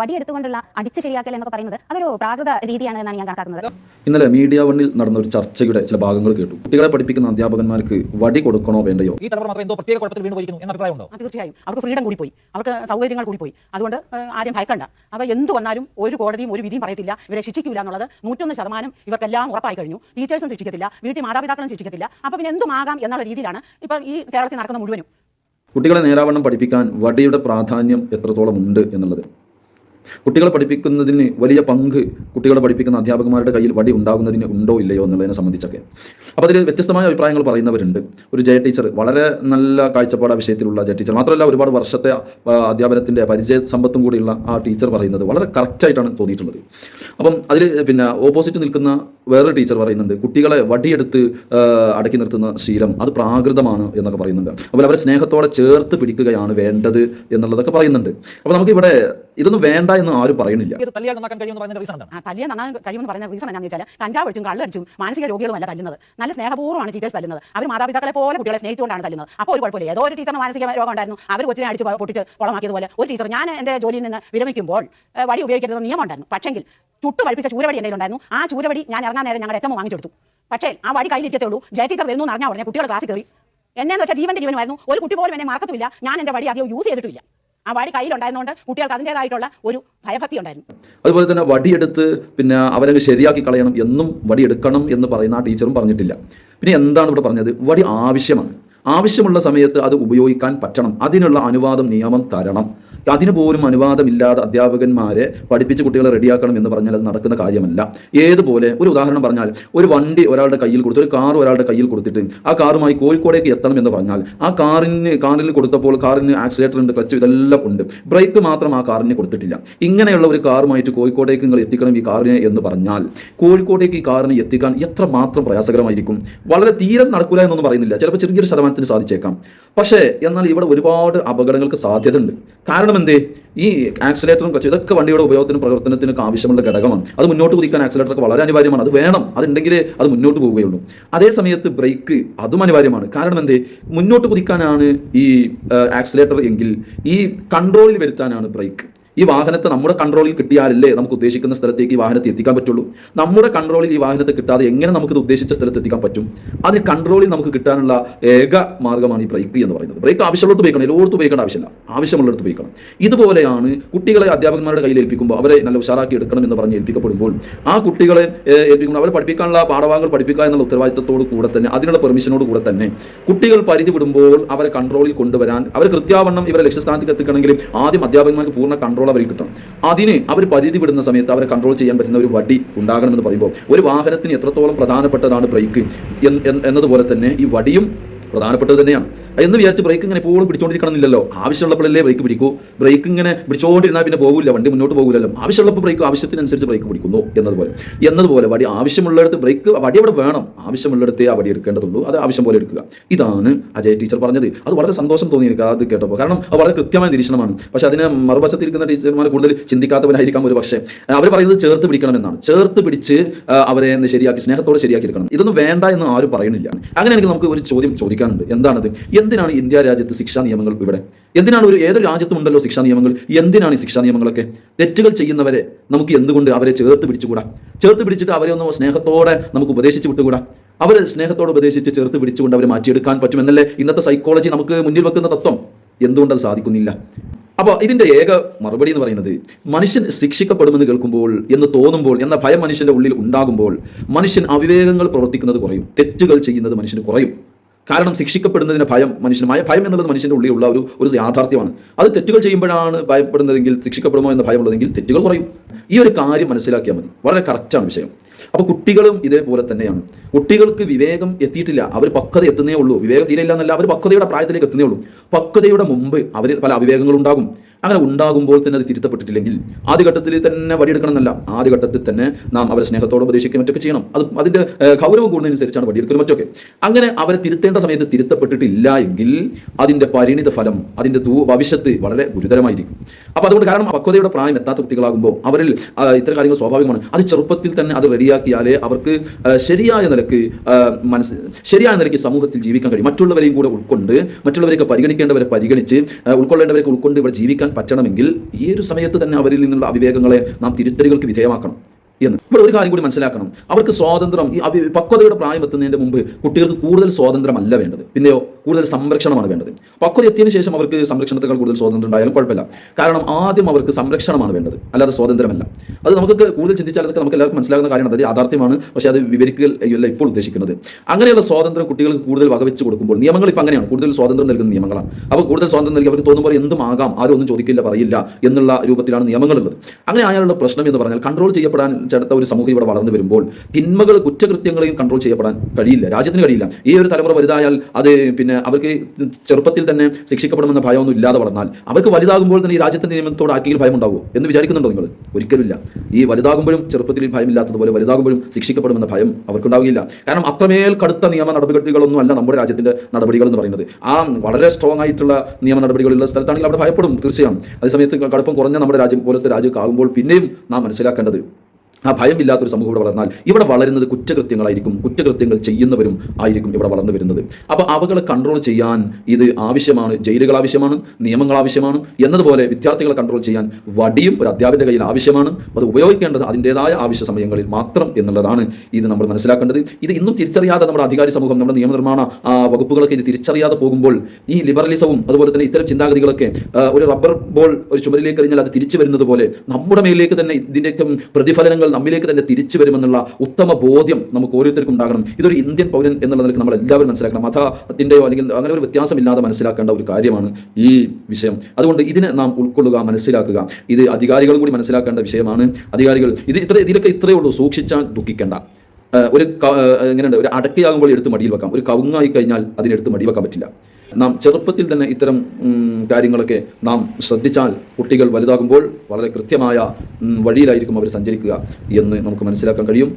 വടിയെടുത്തുകൊണ്ടുള്ള അടിച്ചു ശരിയാക്കൽ എന്നൊക്കെ പറയുന്നത് അതൊരു പ്രാകൃത രീതിയാണ് എന്നാണ് ഞാൻ കണക്കാക്കുന്നത്. ഇന്നലെ മീഡിയ വണ്ണിൽ നടന്ന ഒരു ചർച്ചയുടെ ചില ഭാഗങ്ങൾ കേട്ടു. കുട്ടികളെ പഠിപ്പിക്കുന്ന അധ്യാപകന്മാർക്ക് വടി കൊടുക്കണോ വേണ്ടയോ? ഈ തലമുറ മാത്രം എന്തോ പ്രത്യേക കുഴപ്പത്തിൽ വീണ് പോയിരിക്കുന്നു എന്ന അഭിപ്രായമുണ്ടോ തീർച്ചയായും. അവർക്ക് ഫ്രീഡം കൂടി പോയി അവർക്ക് സൗകര്യങ്ങൾ കൂടി പോയി അതുകൊണ്ട് ആരും ഭയക്കണ്ട. അവ എന്ത് വന്നാലും ഒരു കോടതിയും ഒരു വിധിയും പറയത്തില്ല. ഇവരെ ശിക്ഷിക്കില്ല എന്നുള്ളത് നൂറ്റൊന്ന് ശതമാനം ഇവർക്കെല്ലാം ഉറപ്പായി കഴിഞ്ഞു. ടീച്ചേഴ്സും ശിക്ഷിക്കത്തില്ല. വീട്ടിൽ മാതാപിതാക്കളും ശിക്ഷിക്കത്തില്ല. അപ്പോൾ പിന്നെ എന്തുമാകാം എന്നുള്ള രീതിയിലാണ് ഇപ്പം ഈ കേരളത്തിൽ നടക്കുന്ന മുഴുവനും. കുട്ടികളെ നേരാവണ്ണം പഠിപ്പിക്കാൻ വടിയുടെ പ്രാധാന്യം എത്രത്തോളം ഉണ്ട് എന്നുള്ളത്? കുട്ടികളെ പഠിപ്പിക്കുന്നതിന് വലിയ പങ്ക് കുട്ടികളെ പഠിപ്പിക്കുന്ന അധ്യാപകന്മാരുടെ കയ്യിൽ വടി ഉണ്ടാകുന്നതിന് ഉണ്ടോ ഇല്ലയോ എന്നുള്ളതിനെ സംബന്ധിച്ചൊക്കെ. അപ്പോൾ അതിൽ വ്യത്യസ്തമായ അഭിപ്രായങ്ങൾ പറയുന്നവരുണ്ട്. ഒരു ജയ ടീച്ചർ വളരെ നല്ല കാഴ്ചപ്പാട് വിഷയത്തിലുള്ള ജയ ടീച്ചർ. മാത്രമല്ല ഒരുപാട് വർഷത്തെ അധ്യാപനത്തിന്റെ പരിചയ സമ്പത്തും കൂടിയുള്ള ആ ടീച്ചർ പറയുന്നത് വളരെ കറക്റ്റായിട്ടാണ് തോന്നിയിട്ടുള്ളത്. അപ്പം അതിൽ പിന്നെ ഓപ്പോസിറ്റ് നിൽക്കുന്ന വേറൊരു ടീച്ചർ പറയുന്നുണ്ട് കുട്ടികളെ വടിയെടുത്ത് അടക്കി നിർത്തുന്ന ശീലം അത് പ്രാകൃതമാണ് എന്നൊക്കെ പറയുന്നുണ്ട്. അപ്പോൾ അവരെ സ്നേഹത്തോടെ ചേർത്ത് പിടിക്കുകയാണ് വേണ്ടത് എന്നുള്ളതൊക്കെ പറയുന്നുണ്ട്. അപ്പോൾ നമുക്കിവിടെ ഇതൊന്നും വേണ്ട എന്ന് ആരും പറയുന്നില്ല. ഇത് തല്ലിയാൽ കഴിയുമെന്ന് നന്നാൻ പറയുന്ന റീസൺ വെച്ചാൽ കഞ്ചാവ് അടിച്ചും കള്ളടിച്ചും മാനസിക രോഗികളുമല്ല തല്ലുന്നത്. നല്ല സ്നേഹപൂർവമാണ് ടീച്ചേഴ്സ് തല്ലുന്നത്. അവർ മാതാപിതാക്കളെ പോലെ കുട്ടികളെ സ്നേഹിച്ചുകൊണ്ടാണ് തല്ലുന്നത്. അപ്പോൾ ഒരു കുഴപ്പമില്ല. ഏതോ ഒരു ടീച്ചറിന് മാനസിക രോഗം ഉണ്ടായിരുന്നു. അവർ കൊച്ചിനെ അടിച്ച് പൊട്ടിച്ച് കുളമാക്കിയതുപോലെ ഒരു ടീച്ചർ ഞാൻ എന്റെ ജോലിയിൽ നിന്ന് വിരമിക്കുമ്പോൾ വഴി വടി ഉപയോഗിക്കരുത് നിയമം ഉണ്ടായിരുന്നു. പക്ഷെങ്കിൽ ചുട്ടു പഠിപ്പിച്ച ചൂരവടി എന്റെ ഉണ്ടായിരുന്നു. ആ ചൂരവടി ഞാൻ ഇറങ്ങാൻ നേരം ഞങ്ങളുടെ എച്ചമ്മ വാങ്ങിച്ചെടുത്തു പക്ഷേ ആ വടി കയ്യിലിരിക്കത്തുള്ളൂ ജയ ടീച്ചർ വരുന്നു എന്ന് അറിഞ്ഞാൽ ഉടനെ കുട്ടികൾ ക്ലാസ്സിൽ കയറി. എന്നെന്ന് വെച്ചാൽ ജീവന്റെ ജീവനായിരുന്നു ഒരു കുട്ടി പോലും എന്നെ മറക്കത്തില്ല ഞാൻ എന്റെ വടി അധികം യൂസ് ചെയ്തിട്ടില്ല ആ വടി കയ്യിലുണ്ടായിരുന്നുകൊണ്ട് കുട്ടികൾക്ക് അതിന്റെതായിട്ടുള്ള ഒരു ഭയഭക്തി ഉണ്ടായിരുന്നു. അതുപോലെ തന്നെ വടിയെടുത്ത് പിന്നെ അവരങ്ങ് ശരിയാക്കി കളയണം എന്നും വടിയെടുക്കണം എന്ന് പറയുന്ന ആ ടീച്ചറും പറഞ്ഞിട്ടില്ല. പിന്നെ എന്താണ് ഇവിടെ പറഞ്ഞത്? വടി ആവശ്യമാണ്. ആവശ്യമുള്ള സമയത്ത് അത് ഉപയോഗിക്കാൻ പറ്റണം. അതിനുള്ള അനുവാദം നിയമം തരണം. അതിന് പോലും അനുവാദമില്ലാതെ അധ്യാപകന്മാരെ പഠിപ്പിച്ച് കുട്ടികളെ റെഡിയാക്കണം എന്ന് പറഞ്ഞാൽ അത് നടക്കുന്ന കാര്യമല്ല. ഏതുപോലെ ഒരു ഉദാഹരണം പറഞ്ഞാൽ ഒരു വണ്ടി ഒരാളുടെ കയ്യിൽ കൊടുത്ത് ഒരു കാർ ഒരാളുടെ കയ്യിൽ കൊടുത്തിട്ട് ആ കാറുമായി കോഴിക്കോടേക്ക് എത്തണം എന്ന് പറഞ്ഞാൽ ആ കാറിന് കാറിൽ കൊടുത്തപ്പോൾ കാറിന് ആക്സിലേറ്റർ ഉണ്ട് ക്ലച്ച് ഇതെല്ലാം ഉണ്ട്. ബ്രേക്ക് മാത്രം ആ കാറിന് കൊടുത്തിട്ടില്ല. ഇങ്ങനെയുള്ള ഒരു കാറുമായിട്ട് കോഴിക്കോടേക്ക് നിങ്ങൾ എത്തിക്കണം ഈ കാറിനെ എന്ന് പറഞ്ഞാൽ കോഴിക്കോടേക്ക് ഈ കാറിനെ എത്തിക്കാൻ എത്ര മാത്രം പ്രയാസകരമായിരിക്കും? വളരെ തീരെ നടക്കില്ല എന്നൊന്നും പറയുന്നില്ല. ചിലപ്പോൾ ചെറിയൊരു ശതമാനത്തിന് സാധിച്ചേക്കാം. പക്ഷേ എന്നാൽ ഇവിടെ ഒരുപാട് അപകടങ്ങൾക്ക് സാധ്യത ഉണ്ട് കാരണം എന്തേ? ഈ ആക്സിലേറ്ററും ക്ലച്ച് ഇതൊക്കെ വണ്ടിയുടെ ഉപയോഗത്തിനും പ്രവർത്തനത്തിനൊക്കെ ആവശ്യമുള്ള ഘടകമാണ്. അത് മുന്നോട്ട് കുതിക്കാൻ ആക്സിലേറ്ററൊക്കെ വളരെ അനിവാര്യമാണ്. അത് വേണം. അതുണ്ടെങ്കിലേ അത് മുന്നോട്ട് പോവുകയുള്ളൂ. അതേ സമയത്ത് ബ്രേക്ക് അതും അനിവാര്യമാണ്. കാരണം എന്തേ? മുന്നോട്ട് കുതിക്കാനാണ് ഈ ആക്സിലേറ്റർ എങ്കിൽ ഈ കൺട്രോളിൽ വരുത്താനാണ് ബ്രേക്ക് ഈ വാഹനത്തെ നമ്മുടെ കൺട്രോളിൽ കിട്ടിയാലല്ലേ നമുക്ക് ഉദ്ദേശിക്കുന്ന സ്ഥലത്തേക്ക് ഈ വാഹനത്തെ എത്തിക്കാൻ പറ്റുള്ളൂ. നമ്മുടെ കൺട്രോളിൽ ഈ വാഹനത്തെ കിട്ടാതെ എങ്ങനെ നമുക്ക് ഇത് ഉദ്ദേശിച്ച സ്ഥലത്ത് എത്തിക്കാൻ പറ്റും? അതിന് കൺട്രോളിൽ നമുക്ക് കിട്ടാനുള്ള ഏക മാർഗമാണ് ഈ ബ്രേക്ക് എന്ന് പറയുന്നത്. ബ്രേക്ക് ആവശ്യമുള്ളത് ഉപയോഗിക്കണം എല്ലാവർക്കും ഉപയോഗിക്കേണ്ട ആവശ്യമില്ല. ആവശ്യമുള്ളിടത്ത് ഉപയോഗിക്കണം. ഇതുപോലെയാണ് കുട്ടികളെ അധ്യാപകന്മാരുടെ കയ്യിൽ ഏൽപ്പിക്കുമ്പോൾ അവരെ നല്ല ഉഷാറാക്കി എടുക്കണം എന്ന് പറഞ്ഞ് ഏൽപ്പിക്കപ്പെടുമ്പോൾ ആ കുട്ടികളെ ഏൽപ്പിക്കുമ്പോൾ അവരെ പഠിപ്പിക്കാനുള്ള പാഠഭാഗങ്ങൾ പഠിപ്പിക്കുക എന്നുള്ള ഉത്തരവാദിത്തത്തോട് കൂടെ തന്നെ അതിനുള്ള പെർമിഷനോട് കൂടെ തന്നെ കുട്ടികൾ പരിധി വിടുമ്പോൾ അവരെ കൺട്രോളിൽ കൊണ്ടുവരാൻ അവർ കൃത്യാവണ്ണം ഇവരെ ലക്ഷ്യസ്ഥാനത്തേക്ക് എത്തിക്കണമെങ്കിൽ ആദ്യം അധ്യാപകന്മാർക്ക് പൂർണ കൺട്രോൾ അവർക്ക് കിട്ടും. അതിന് അവർ പരിധി വിടുന്ന സമയത്ത് അവരെ കൺട്രോൾ ചെയ്യാൻ പറ്റുന്ന ഒരു വടി ഉണ്ടാകണമെന്ന് പറയുമ്പോൾ ഒരു വാഹനത്തിന് എത്രത്തോളം പ്രധാനപ്പെട്ടതാണ് ബ്രേക്ക് എന്ന്- എന്ന് എന്നതുപോലെ തന്നെ ഈ വടിയും പ്രധാനപ്പെട്ടത് തന്നെയാണ്. എന്ന് വിചാരിച്ച് ബ്രേക്ക് ഇങ്ങനെ എപ്പോഴും പിടിച്ചോണ്ടിരിക്കണമെന്നില്ലല്ലോ. ആവശ്യമുള്ളപ്പോഴല്ലേ ബ്രേക്ക് പിടിക്കൂ? ബ്രേക്ക് ഇങ്ങനെ പിടിച്ചോണ്ടിരുന്നാൽ പിന്നെ പോകില്ല വണ്ടി മുന്നോട്ട് പോകില്ലല്ലോ ആവശ്യമുള്ളപ്പോൾ ബ്രേക്ക് ആവശ്യത്തിനനുസരിച്ച് ബ്രേക്ക് പിടിക്കുന്നു എന്നതുപോലെ. എന്നതുപോലെ വടി ആവശ്യമുള്ളിടത്ത് ബ്രേക്ക് വടി അവിടെ വേണം. ആവശ്യമുള്ളിടത്തേ ആ വടി എടുക്കേണ്ടതുള്ളൂ. അത് ആവശ്യം പോലെ എടുക്കുക. ഇതാണ് അജയ് ടീച്ചർ പറഞ്ഞത്. അത് വളരെ സന്തോഷം തോന്നി എനിക്ക് അത് കേട്ടപ്പോൾ. കാരണം അത് വളരെ കൃത്യമായ നിരീക്ഷണമാണ്. പക്ഷേ അതിനെ മറുവശത്തിരിക്കുന്ന ടീച്ചർമാർ കൂടുതൽ ചിന്തിക്കാത്തവരായിരിക്കാം ഒരു പക്ഷേ. അവർ പറയുന്നത് ചേർത്ത് പിടിക്കണം എന്നാണ് ചേർത്ത് പിടിച്ച് അവരെ ശരിയാക്കി സ്നേഹത്തോടെ ശരിയാക്കി എടുക്കണം. ഇതൊന്നും വേണ്ട എന്ന് ആരും പറയുന്നില്ല അങ്ങനെ എനിക്ക് നമുക്ക് ഒരു ചോദ്യം ചോദിക്കാനുണ്ട്. എന്താണത്? എന്തിനാണ് ഇന്ത്യ രാജ്യത്ത് ശിക്ഷാ നിയമങ്ങൾ ഇവിടെ? എന്തിനാണ് ഒരു ഏതൊരു രാജ്യത്തും ഉണ്ടല്ലോ ശിക്ഷാ നിയമങ്ങൾ? എന്തിനാണ് ഈ ശിക്ഷാ നിയമങ്ങളൊക്കെ? തെറ്റുകൾ ചെയ്യുന്നവരെ നമുക്ക് എന്തുകൊണ്ട് അവരെ ചേർത്ത് പിടിച്ചുകൂടാ? ചേർത്ത് പിടിച്ചിട്ട് അവരെ ഒന്ന് സ്നേഹത്തോടെ നമുക്ക് ഉപദേശിച്ച് വിട്ടുകൂടാ? അവർ സ്നേഹത്തോടെ ഉപദേശിച്ച് ചേർത്ത് പിടിച്ചുകൊണ്ട് അവരെ മാറ്റിയെടുക്കാൻ പറ്റുമെന്നല്ലേ ഇന്നത്തെ സൈക്കോളജി നമുക്ക് മുന്നിൽ വെക്കുന്ന തത്വം? എന്തുകൊണ്ട് അത് സാധിക്കുന്നില്ല? അപ്പോൾ ഇതിന്റെ ഏക മറുപടി എന്ന് പറയുന്നത് മനുഷ്യൻ ശിക്ഷിക്കപ്പെടുമെന്ന് കേൾക്കുമ്പോൾ എന്ന് തോന്നുമ്പോൾ എന്ന ഭയം മനുഷ്യന്റെ ഉള്ളിൽ ഉണ്ടാകുമ്പോൾ മനുഷ്യൻ അവിവേകങ്ങൾ പ്രവർത്തിക്കുന്നത് കുറയും. തെറ്റുകൾ ചെയ്യുന്നത് മനുഷ്യന് കുറയും. കാരണം ശിക്ഷിക്കപ്പെടുന്നതിന് ഭയം മനുഷ്യനുമായ ഭയം എന്നുള്ളത് മനുഷ്യന്റെ ഉള്ളിലുള്ള ഒരു ഒരു യാഥാർത്ഥ്യമാണ്. അത് തെറ്റുകൾ ചെയ്യുമ്പോഴാണ് ഭയപ്പെടുന്നതെങ്കിൽ ശിക്ഷിക്കപ്പെടുമോ എന്ന ഭയമുള്ളതെങ്കിൽ തെറ്റുകൾ കുറയും. ഈ ഒരു കാര്യം മനസ്സിലാക്കിയാൽ മതി. വളരെ കറക്റ്റാണ് വിഷയം. അപ്പോൾ കുട്ടികളും ഇതേപോലെ തന്നെയാണ്. കുട്ടികൾക്ക് വിവേകം എത്തിയിട്ടില്ല. അവർ പക്വത എത്തുന്നേ ഉള്ളൂ. വിവേകം തീരെ ഇല്ല എന്നല്ല. അവർ പക്വതയുടെ പ്രായത്തിലേക്ക് എത്തുന്നേ ഉള്ളൂ. പക്വതയുടെ മുമ്പ് അവർ പല അവിവേകങ്ങളും ഉണ്ടാകും അങ്ങനെ ഉണ്ടാകുമ്പോൾ തന്നെ അത് തിരുത്തപ്പെട്ടിട്ടില്ലെങ്കിൽ ആദ്യഘട്ടത്തിൽ തന്നെ വടിയെടുക്കണം എന്നല്ല ആദ്യഘട്ടത്തിൽ തന്നെ നാം അവരെ സ്നേഹത്തോടെ ഉപദേശിക്കുകയും മറ്റൊക്കെ ചെയ്യണം. അത് അതിന്റെ ഗൗരവം കൂടുന്നതിനനുസരിച്ചാണ് വടിയെടുക്കലും മറ്റൊക്കെ. അങ്ങനെ അവരെ തിരുത്തേണ്ട സമയത്ത് തിരുത്തപ്പെട്ടിട്ടില്ല എങ്കിൽ അതിന്റെ പരിണിത ഫലം അതിന്റെ ദൂ ഭവിഷ്യത്ത് വളരെ ഗുരുതരമായിരിക്കും. അപ്പോൾ അതുകൊണ്ട് കാരണം പക്വതയുടെ പ്രായം എത്താത്ത കുട്ടികളാകുമ്പോൾ അവരിൽ ഇത്തരം കാര്യങ്ങൾ സ്വാഭാവികമാണ്. അത് ചെറുപ്പത്തിൽ തന്നെ അത് റെഡിയാക്കിയാലേ അവർക്ക് ശരിയായ നിലയ്ക്ക് മനസ്സ് ശരിയായ നിലയ്ക്ക് സമൂഹത്തിൽ ജീവിക്കാൻ കഴിയും. മറ്റുള്ളവരെയും കൂടെ ഉൾക്കൊണ്ട് മറ്റുള്ളവരെയൊക്കെ പരിഗണിക്കേണ്ടവരെ പരിഗണിച്ച് ഉൾക്കൊള്ളേണ്ടവരെ ഉൾക്കൊണ്ട് ഇവിടെ ജീവിക്കാൻ ഉപയോഗിക്കാൻ പറ്റണമെങ്കിൽ ഈ ഒരു സമയത്ത് തന്നെ അവരിൽ നിന്നുള്ള അവിവേകങ്ങളെ നാം തിരുത്തലുകൾക്ക് വിധേയമാക്കണം എന്ന്. ഇവിടെ ഒരു കാര്യം കൂടി മനസ്സിലാക്കണം. അവർക്ക് സ്വാതന്ത്ര്യം ഈ പക്വതയുടെ പ്രായം എത്തുന്നതിന് മുമ്പ് കുട്ടികൾക്ക് കൂടുതൽ സ്വാതന്ത്ര്യമല്ല വേണ്ടത്. പിന്നെയോ കൂടുതൽ സംരക്ഷണമാണ് വേണ്ടത്. പക്വത എത്തിയതിനു ശേഷം അവർക്ക് സംരക്ഷണത്തെക്കാൾ കൂടുതൽ സ്വാതന്ത്ര്യം ഉണ്ടായാലും കുഴപ്പമില്ല. കാരണം ആദ്യം അവർക്ക് സംരക്ഷണമാണ് വേണ്ടത്. അല്ലാതെ സ്വാതന്ത്ര്യമല്ല. അത് നമുക്ക് കൂടുതൽ ചിന്തിച്ചാൽ നമുക്ക് എല്ലാവർക്കും മനസ്സിലാകുന്ന കാര്യം അത് യാഥാർത്ഥ്യമാണ്. പക്ഷേ അത് വിവരിക്കൽ അല്ല ഇപ്പോൾ ഉദ്ദേശിക്കുന്നത്. അങ്ങനെയുള്ള സ്വാതന്ത്ര്യം കുട്ടികൾക്ക് കൂടുതൽ വകവെച്ച് കൊടുക്കുമ്പോൾ നിയമങ്ങൾ ഇപ്പം അങ്ങനെയാണ്. കൂടുതൽ സ്വാതന്ത്ര്യം നൽകുന്ന നിയമങ്ങളാണ്. അപ്പോൾ കൂടുതൽ സ്വാതന്ത്ര്യം നൽകി അവർക്ക് തോന്നുമ്പോൾ എന്തും ആകാം ആരും ഒന്നും ചോദിക്കില്ല പറയില്ല എന്നുള്ള രൂപത്തിലാണ് നിയമങ്ങളുള്ളത്. അങ്ങനെ ആയാലുള്ള പ്രശ്നം എന്ന് പറഞ്ഞാൽ കൺട്രോൾ ചെയ്യപ്പെടാൻ ചേർത്ത ഒരു സമൂഹം ഇവിടെ വളർന്നു വരുമ്പോൾ തിന്മകൾ കുറ്റകൃത്യങ്ങളെയും കൺട്രോൾ ചെയ്യപ്പെടാൻ കഴിയില്ല. രാജ്യത്തിന് കഴിയില്ല. ഈ ഒരു തലമുറ വലുതായാൽ അത് പിന്നെ അവർക്ക് ചെറുപ്പത്തിൽ തന്നെ ശിക്ഷിക്കപ്പെടുമെന്ന ഭയമൊന്നും ഇല്ലാതെ വളർന്നാൽ അവർക്ക് വലുതാകുമ്പോൾ തന്നെ ഈ രാജ്യത്തെ നിയമത്തോട് ആർക്കെങ്കിലും ഭയം ഉണ്ടാവുമോ എന്ന് വിചാരിക്കുന്നുണ്ടോ നിങ്ങൾ? ഒരിക്കലുമില്ല. ഈ വലുതാകുമ്പോഴും ചെറുപ്പത്തിൽ ഭയമില്ലാത്തതുപോലെ വലുതാകുമ്പോഴും ശിക്ഷിക്കപ്പെടുമെന്ന ഭയം അവർക്കുണ്ടാവുകയില്ല. കാരണം അത്രമേൽ കടുത്ത നിയമ നടപടികളൊന്നും അല്ല നമ്മുടെ രാജ്യത്തിന്റെ നടപടികൾ എന്ന് പറയുന്നത്. ആ വളരെ സ്ട്രോങ് ആയിട്ടുള്ള നിയമ നടപടികളുള്ള സ്ഥലത്താണെങ്കിൽ അവിടെ ഭയപ്പെടും തീർച്ചയായും. അതേസമയത്ത് കടുപ്പം കുറഞ്ഞ നമ്മുടെ രാജ്യം പോലത്തെ രാജ്യമൊക്കെ ആകുമ്പോൾ പിന്നെയും നാം മനസ്സിലാക്കേണ്ടത് ആ ഭയമില്ലാത്തൊരു സമൂഹം ഇവിടെ വളർന്നാൽ ഇവിടെ വളരുന്നത് കുറ്റകൃത്യങ്ങളായിരിക്കും. കുറ്റകൃത്യങ്ങൾ ചെയ്യുന്നവരും ആയിരിക്കും ഇവിടെ വളർന്നു വരുന്നത്. അപ്പോൾ അവകളെ കൺട്രോൾ ചെയ്യാൻ ഇത് ആവശ്യമാണ് ജയിലുകൾ ആവശ്യമാണ് നിയമങ്ങൾ ആവശ്യമാണ് എന്നതുപോലെ വിദ്യാർത്ഥികളെ കൺട്രോൾ ചെയ്യാൻ വടിയും ഒരു അധ്യാപകന്റെ കയ്യിൽ ആവശ്യമാണ്. അത് ഉപയോഗിക്കേണ്ടത് അതിന്റേതായ ആവശ്യ സമയങ്ങളിൽ മാത്രം എന്നുള്ളതാണ് ഇത് നമ്മൾ മനസ്സിലാക്കേണ്ടത്. ഇത് ഇന്നും തിരിച്ചറിയാതെ നമ്മുടെ അധികാരി സമൂഹം നമ്മുടെ നിയമനിർമ്മാണ വകുപ്പുകളൊക്കെ ഇത് തിരിച്ചറിയാതെ പോകുമ്പോൾ ഈ ലിബറലിസവും അതുപോലെ തന്നെ ഇത്തരം ചിന്താഗതികളൊക്കെ ഒരു റബ്ബർ ബോൾ ഒരു ചുമരിലേക്ക് കഴിഞ്ഞാൽ അത് തിരിച്ചു വരുന്നത് പോലെ നമ്മുടെ മേലിലേക്ക് തന്നെ ഇതിന്റെയൊക്കെ പ്രതിഫലനങ്ങൾ നമ്മിലേക്ക് തന്നെ തിരിച്ചു വരുമെന്നുള്ള ഉത്തമ ബോധ്യം നമുക്ക് ഓരോരുത്തർക്കും ഉണ്ടാകണം. ഇതൊരു ഇന്ത്യൻ പൗരൻ എന്നുള്ള നിലയ്ക്ക് നമ്മൾ എല്ലാവരും മനസ്സിലാക്കണം. മതത്തിന്റെയോ അല്ലെങ്കിൽ അങ്ങനെ ഒരു വ്യത്യാസമില്ലാതെ മനസ്സിലാക്കേണ്ട ഒരു കാര്യമാണ് ഈ വിഷയം. അതുകൊണ്ട് ഇതിനെ നാം ഉൾക്കൊള്ളുക മനസ്സിലാക്കുക. ഇത് അധികാരികൾ കൂടി മനസ്സിലാക്കേണ്ട വിഷയമാണ്. അധികാരികൾ ഇത് ഇത്ര ഇതിലൊക്കെ ഇത്രയേ ഉള്ളൂ. സൂക്ഷിച്ചാൽ ദുഃഖിക്കേണ്ട. ഒരു എങ്ങനെയുണ്ട്? ഒരു അടക്കയാകുമ്പോൾ എടുത്ത് മടിയിൽ വെക്കാം. ഒരു കവുങ്ങായി കഴിഞ്ഞാൽ അതിനെടുത്ത് മടി വെക്കാൻ പറ്റില്ല. നാം ചെറുപ്പത്തിൽ തന്നെ ഇത്തരം കാര്യങ്ങളൊക്കെ നാം ശ്രദ്ധിച്ചാൽ കുട്ടികൾ വലുതാകുമ്പോൾ വളരെ കൃത്യമായ വഴിയിലായിരിക്കും അവർ സഞ്ചരിക്കുക എന്ന് നമുക്ക് മനസ്സിലാക്കാൻ കഴിയും.